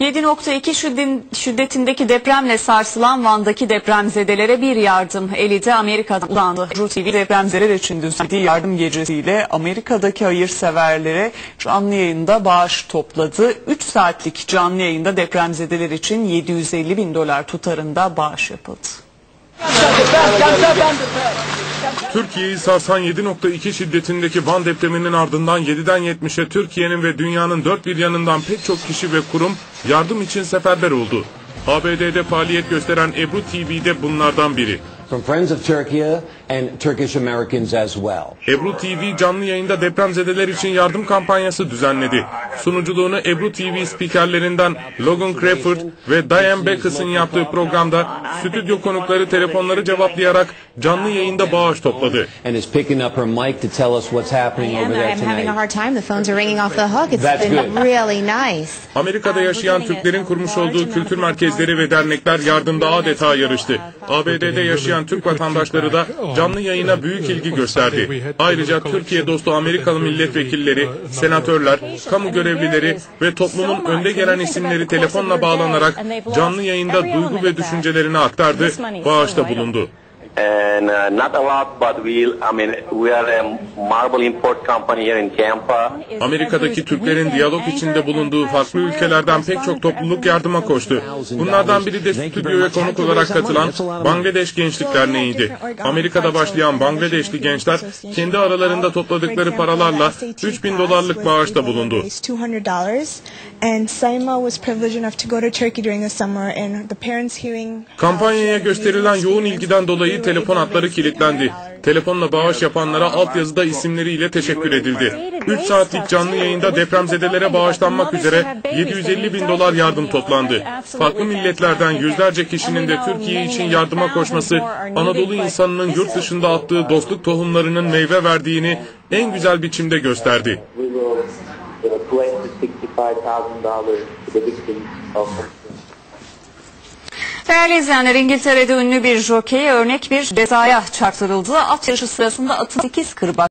7.2 şiddet- şiddetindeki depremle sarsılan Van'daki depremzedelere bir yardım eli de Amerika'dan uzandı. Ru TV depremzedeler için düzenlediği yardım gecesiyle Amerika'daki hayırseverlere canlı yayında bağış topladı. 3 saatlik canlı yayında depremzedeler için 750 bin dolar tutarında bağış yapıldı. Türkiye'yi sarsan 7.2 şiddetindeki Van depreminin ardından 7'den 70'e Türkiye'nin ve dünyanın dört bir yanından pek çok kişi ve kurum yardım için seferber oldu. ABD'de faaliyet gösteren Ebru TV'de bunlardan biri. From Friends of Turkey and Turkish Americans as well. Ebru TV canlı yayında depremzedeler için yardım kampanyası düzenledi. Sunuculuğunu Ebru TV spikerlerinden Logan Crawford ve Diane Backus'ın yaptığı programda stüdyo konukları telefonları cevaplayarak canlı yayında bağış topladı. And is picking up her mic to tell us what's happening over there I'm having a tonight. hard time. The phones are ringing off the hook. It's That's been good. really nice. Amerika'da yaşayan Türklerin kurmuş olduğu kültür merkezleri ve dernekler yardımda adeta yarıştı. ABD'de yaşayan Türk vatandaşları da canlı yayına büyük ilgi gösterdi. Ayrıca Türkiye dostu Amerikalı milletvekilleri, senatörler, kamu görevlileri ve toplumun önde gelen isimleri telefonla bağlanarak canlı yayında duygu ve düşüncelerini aktardı, bağışta bulundu. And uh, not a lot, but we, I mean, we are a marble import company here in Tampa. Amerika'daki Türklerin diyalog içinde bulunduğu farklı ülkelerden pek çok topluluk yardıma koştu. Bunlardan biri de stüdyoya konuk olarak katılan Bangladeş Gençlik Derneği'ydi. Amerika'da başlayan Bangladeşli gençler kendi aralarında topladıkları paralarla 3000 dolarlık bağışta bulundu. $200 and Saima was privileged enough to go to Turkey during the summer and the parents hearing Kampanyaya gösterilen yoğun ilgiden dolayı telefon hatları kilitlendi. Telefonla bağış yapanlara altyazıda isimleriyle teşekkür edildi. 3 saatlik canlı yayında depremzedelere bağışlanmak üzere 750 bin dolar yardım toplandı. Farklı milletlerden yüzlerce kişinin de Türkiye için yardıma koşması, Anadolu insanının yurt dışında attığı dostluk tohumlarının meyve verdiğini en güzel biçimde gösterdi. We will uh, pledge $65,000 to the victims of Değerli izleyenler İngiltere'de ünlü bir jokey örnek bir cezaya çarptırıldı. At yarışı sırasında atın 8 kırbaç